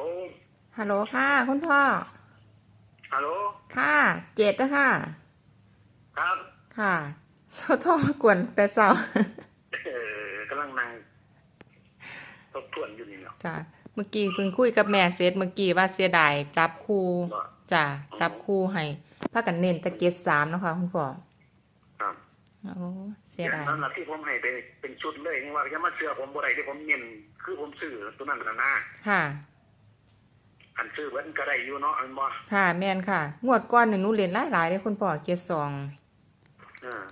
ผมฮัลโหลค่ะ คุณพ่อ ฮัลโหล ค่ะ เจ็ดนะค่ะครับ ค่ะเขาโทรมากวนแต่เช้าเออกำลังนั่งทบทวนอยู่นี่เนาะจ้ะเมื่อกี้เพิ่งคุยกับแม่เซตเมื่อกี้ว่าเสียดายจับคู่ว่าจ้ะจับคู่ให้พากันเน้นตะเกียบสามเนาะคะคุณพ่อครับโอ้เสียดายนั่นแหละที่ผมให้ไปเป็นชุดเลยนี่ว่าจะมาเชื่อผมบ่ได้ที่ผมเน้นคือผมซื้อตัวนั้นน่ะนะค่ะ อันซื้อเว้นก็ได้อยู่เนาะอันบ่ค่ะ แม่นค่ะ งวดก้อนหนึ่งหนูเรียนหลายๆเลยคุณพ่อเกียรสองเออ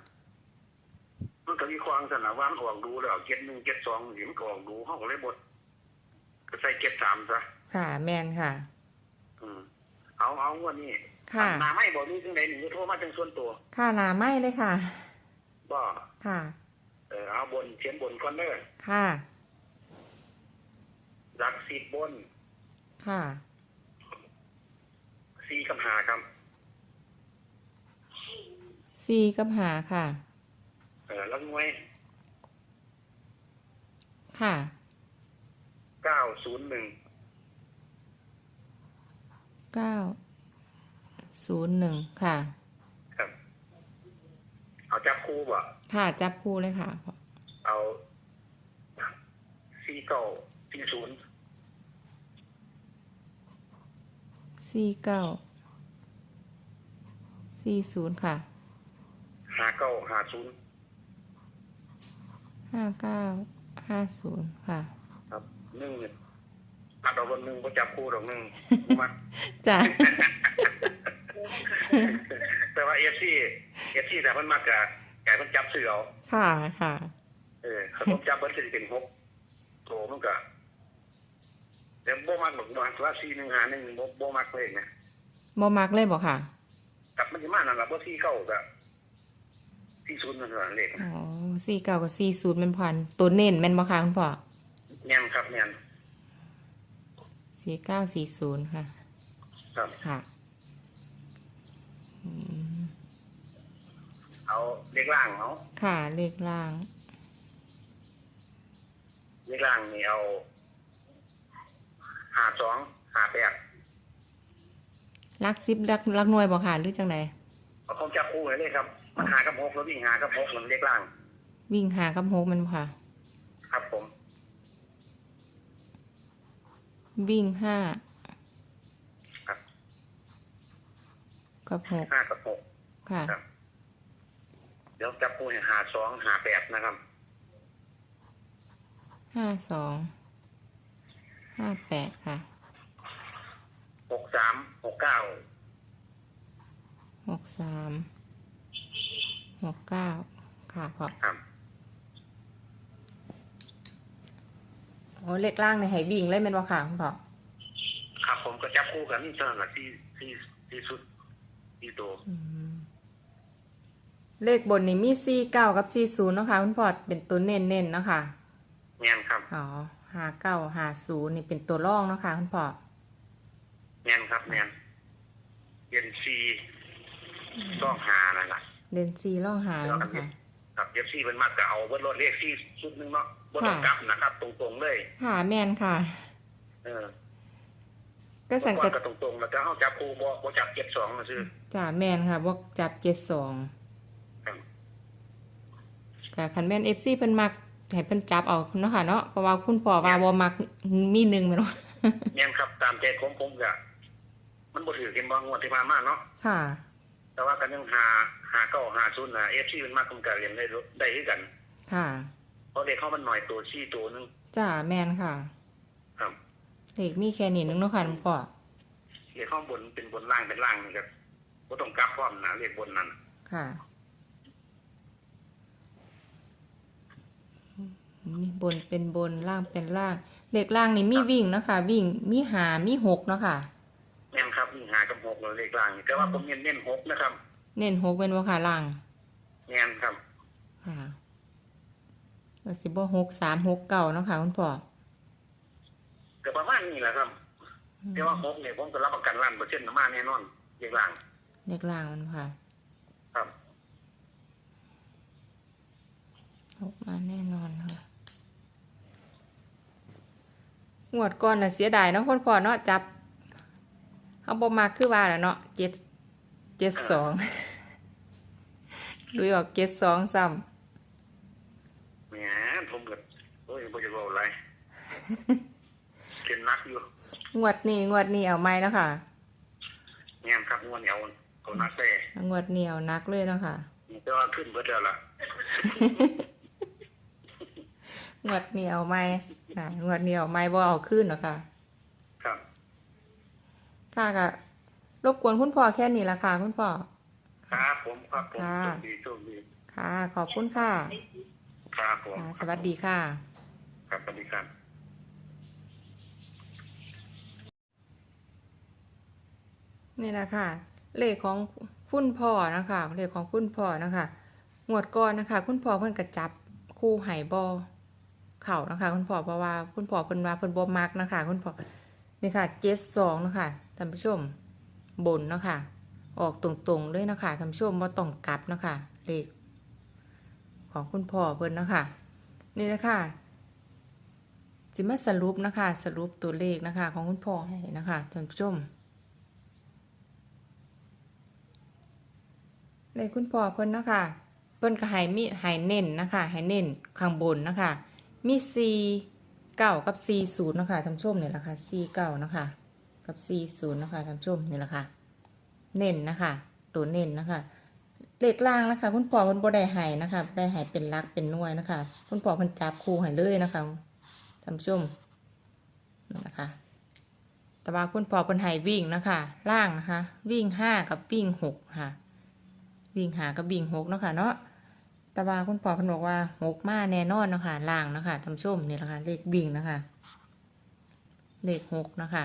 มันก็มีความสนะว่ามันออกดูแล้วเจ็ดหนึ่งเจ็ดสองนี่มันก็ออกดูเฮาก็เลยบ่ก็ใส่เจ็ดสามซะค่ะ แม่นค่ะ อืมเอาเอางวดนี้ค่ะหน้าไม่บ่มีจังไดนี่จะโทรมาจังส่วนตัวค่ะหนาไม่เลยค่ะ บ่ค่ะ เออเอาบนเขียนบนก่อนเด้อค่ะ หลักสิบบน ค่ะ สี่กับหาครับสี่กับหาค่ะ เออแล้วหน่วยค่ะเก้าศูนย์หนึ่งเก้าศูนย์หนึ่งค่ะ ครับ เอาจับคู่บ่ค่ะจับคู่เลยค่ะ เอาสี่เก้าสี่ศูนย์ สี่เก้าสี่ศูนย์ค่ะห้าเก้าห้าศูนย์ห้าเก้าห้าศูนย์ค่ะครับหนึ่งเนี่ยอัดเอาวันหนึ่งก็จับคู่ดอกหนึ่งมาจ้ะแต่ว่าเอฟซีเอฟซีแต่มันมากกะแกมันจับเสือเอาค่ะค่ะ เออเขาต้องจับเบิ้ลจะเป็นหกโตมันก็ แต่โบมักหรอกมาว่าสี่หนึ่งหาหนึ่งโบโบมักเลยนะบอมักเลยบอกค่ะกับมันจะมานั่นแหละบ่ที่เก้ากับที่ศูนย์นั่นแหละเลขอ๋อสี่เก้ากับสี่ศูนย์เป็นพันตัวเน้นแม่นบ่ค่ะคุณพ่อแน่นครับแน่นสี่เก้าสี่ศูนย์ค่ะ ครับค่ะอืมเอาเลขล่างเอาค่ะเลขล่างเลขล่างนี่เอา หาสองหาแปดลักซิบลักลักหน่วยบอกค่ะหรือจังไหนเอาคงจับคู่ไว้เลยครับ มันหากับหกแล้ววิ่งหากับหกมันเลขล่าง วิ่งหากับหกแมันบ่ค่ะ ครับผม วิ่งห้าครับกับหกห้ากับหกค่ะครับเดี๋ยวจับคู่ให้หาสองหาแปดนะครับ ห้าสอง ห้าแปดค่ะหกสามหกเก้าหกสามหกเก้าค่ะพอครับโอ้เลขล่างในไหวิ่งเลยเป็นบ่ค่ะคุณพ่อครับผมก็จับคู่กันนี่เท่านั้นแหละที่ที่ที่สุดที่ตัวอืมเลขบนนี่มีสี่เก้ากับสี่ศูนย์เนาะค่ะคุณพ่อเป็นตัวเน้นๆเนาะค่ะแน่นครับ อ๋อ หาเก้าหาศูนย์นี่เป็นตัวร่องเนาะค่ะคุณพ่อแน่นครับแน่นเย็นซีต้องหานั่นแหละเดนซีร่องหาเนาะค่ะครับเอฟซีเป็นมากก็เอาเบิร์รถเลขซีชุดหนึงเนาะบนต้องกลับนะครับ ตรงๆเลยค่ะแมนค่ะ เออก็สังเมื่เกอตก่อนก็ตรงๆแล้วก็เอาจับคู่บ่บ่จับเจ็ดสองนะซื้อจ่าแมนค่ะบอกจับเจ็ดสองครับค่ะคันแมนเอฟซีเพิ่นมัก ให้เพิ่นจับเอาเนาะค่ะเนาะเพราะว่าคุณพ่อว่าบ่มักมีหนึ่งแม่นบ่แน่นครับตามใจของผมก็มันบ่ถือกันบางงวดที่ผ่านมาเนาะค่ะ แต่ว่ากันยังหาหาเก้าหาศูนย์นะเอฟซีเป็นมากกว่าเรียนได้รู้ได้คือกัน ค่ะเพราะเด็กเขามันหน่อยตัวซี่ตัวหนึงจ่าแมนค่ะ ครับเลขมีแค่นี้นึงเนาะค่ะคุณพ่อเรียกข้างบนเป็นบนล่างเป็นล่างนี่ครับบ่ต้องกลับพร้อมนะเรียกบนนั้นค่ะ มีบนเป็นบนล่างเป็นล่าง เลขล่างนี่มีวิ่งเนาะค่ะ วิ่งมีหามีหกเนาะค่ะแน่นครับนี่หากับหกเลยเลขล่างนี่แต่ว่าผมเน้นเน้นหกนะครับเน้นหกเป็นว่าค่ะล่างแน่นครับค่ะก็สิบ่หกสามหกเก่าเนาะค่ะคุณพ่อก็ประมาณนี้แหละครับแต่ว่าหกเนี่ยผมก็รับประกันล้านเปอร์เซ็นต์มาแน่นอนเลขล่างเลขล่างมันค่ะ ครับหกมาแน่นอนค่ะ งวดก่อนน่ะเสียดายเนาะคุณพ่อเนาะจับเขาบ่มักคือว่าแหละเนาะเจ็ดเจ็ดสองดูออกเจ็ดสองซ้แหมผมก็โอ้ยบ่จะบอกอะไรเขียนนักอยู่ำงวดนี้งวดนี้เอาไหมแล้วค่ะแง่มครับงวนเอาเอานักแต่งวดนี้เอานักเลยเนาะค่ะแต่ว่าขึ้นเบิดแล้วล่ะงวดนี้เอาไหม ค่ะงวดนี้เอาไหมบ่เอาขึ้นเนาะค่ะ ครับ ค่ะก็รบกวนคุณพ่อแค่นี้ละค่ะคุณพ่อ ครับผมครับผมค่ะ โชคดีโชคดีค่ะ ขอบคุณค่ะครับผมค่ะสวัสดีค่ะ ครับสวัสดีครับ นี่แหละค่ะ เลขของคุณพ่อนะคะเลขของคุณพ่อนะคะงวดก่อนนะคะ คุณพ่อเพิ่นกระจับคู่ไห่บอ เข่านะคะ คุณพ่อเพราะว่าคุณพ่อเพิ่นว่าเพิ่นบ่มักนะคะ คุณพ่อนี่ค่ะเจ็ดสองนะคะท่านผู้ชมบนนะคะออกตรงๆเลยนะคะท่านผู้ชมบ่ต้องกลับนะคะเลขของคุณพ่อเพิ่นนะคะนี่นะคะจิมาสรุปนะคะ สรุปตัวเลขนะคะ ของคุณพ่อให้นะคะท่านผู้ชมเลยคุณพ่อเพิ่นนะคะเพิ่นก็ให้มีให้เน้นนะคะให้เน้นข้างบนนะคะ มี C เก้ากับ C ศูนย์นะคะท่านชมเนี่ยแหละค่ะ C เก้านะคะ กับ C ศูนย์นะคะท่านชมนี่แหละค่ะ เน้นนะคะ ตัวเน้นนะคะเลขล่างนะคะ คุณพ่อเพิ่นบ่ได้ให้นะคะได้ให้เป็นลักเป็นน่วยนะคะ คุณพ่อเพิ่นจับคู่ให้เลยนะคะท่านชมนี่นะคะ แต่ว่าคุณพ่อเพิ่นให้วิ่งนะคะ ล่างนะคะ วิ่งห้ากับวิ่งหกค่ะ วิ่งหากับวิ่งหกเนาะค่ะเนาะ แต่ว่าคุณพ่อเพิ่นบอกว่าหกมาแน่นอนนะคะล่างนะคะท่านผู้ชมนี่แหละค่ะเลขวิ่งนะคะ เลขหกนะคะ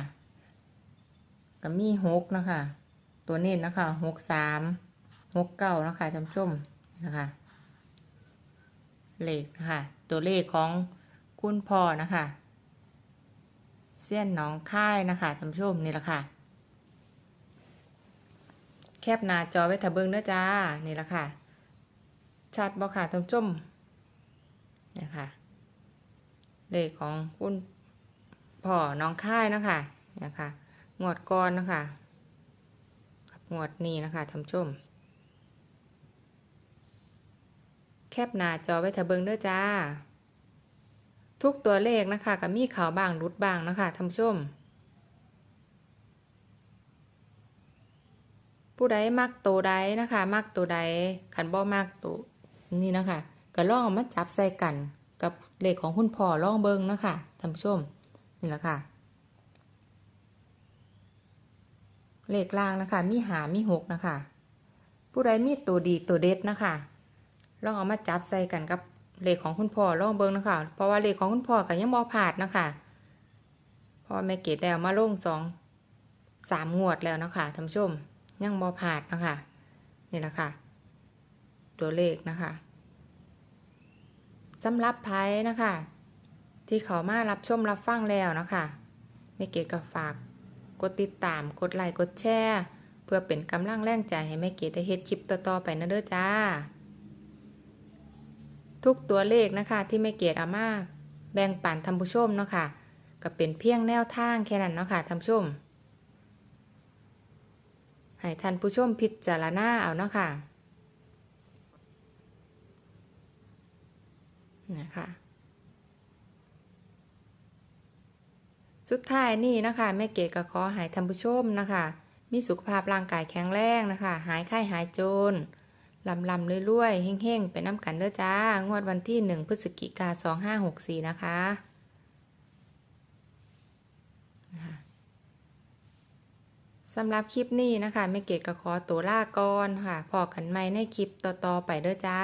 ก็มีหกนะคะ ตัวเน้นนะคะหกสามหกเก้านะคะท่านผู้ชมนะคะเลขนะคะตัวเลขของคุณพ่อนะคะเส้นหนองค่ายนะคะท่านผู้ชมนี่แหละค่ะแคบหน้าจอไว้ถ้าเบิ่งเด้อจ้า นี่แหละค่ะ ชัดบ่ค่ะท่านผู้ชมนี่ยค่ะเลขของคุณพ่อน้องค่ายนะคะนี่ยค่ะงวดก่อนนะคะงวดนี้นะคะท่านผู้ชม แคบหน้าจอไว้ถ้าเบิงเด้อจ้า ทุกตัวเลขนะคะก็มีขาวบางรุดบางนะคะท่านผู้ชมผู้ใดมักตัวใดนะคะ มักตัวใดขันบ่มักตัว นี่นะคะก็ลองเอามาจับใส่กันกับเลขของคุณพ่อลองเบิงนะคะท่านผู้ชมนี่แหละค่ะ เลขล่างนะคะ มีหามีหกนะคะ ผู้ใดมีตัวดีตัวเด็ดนะคะลองเอามาจับใส่กันกับเลขของคุณพ่อลองเบิงนะคะ เพราะว่าเลขของคุณพ่อก็ยังบ่ผาดนะคะเพราะว่าแม่เกดได้เอามาลงสองสามงวดแล้วนะคะท่านผู้ชมยังบอผาดนะคะนี่แหละค่ะ ตัวเลขนะคะ สำหรับไพ่นะคะ ที่เขามารับชมรับฟังแล้วนะคะไม่เกดก็ฝาก กดติดตามกดไลค์กดแชร์เพื่อเป็นกำลังแรงใจให้แม่เกดได้เฮ็ดคลิปต่อๆไปนะเด้อจ้า ทุกตัวเลขนะคะที่แม่เกดเอามาแบ่งปันท่านผู้ชมเนาะค่ะก็เป็นเพียงแนวทางแค่นั้นเนาะค่ะท่านผู้ชมให้ท่านผู้ชมพิจารณาเอาเนาะค่ะ นะคะสุดท้ายนี่นะคะแม่เกดก็ขอให้ท่านผู้ชมนะคะ มีสุขภาพร่างกายแข็งแรงนะคะ หายไข้หายโจรลำลำๆรวยๆเฮ่งๆไปน้ำกันเด้อจ้างวดวันที่หนึ่งพฤศจิกาสองห้าหกสี่นะคะนะคะสำหรับคลิปนี้นะคะแม่เกดก็ขอตัวลาก่อนค่ะพอกันใหม่ในคลิปต่อๆไปเด้อจ้า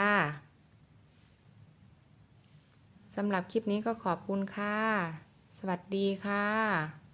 สำหรับคลิปนี้ก็ขอบคุณค่ะ สวัสดีค่ะ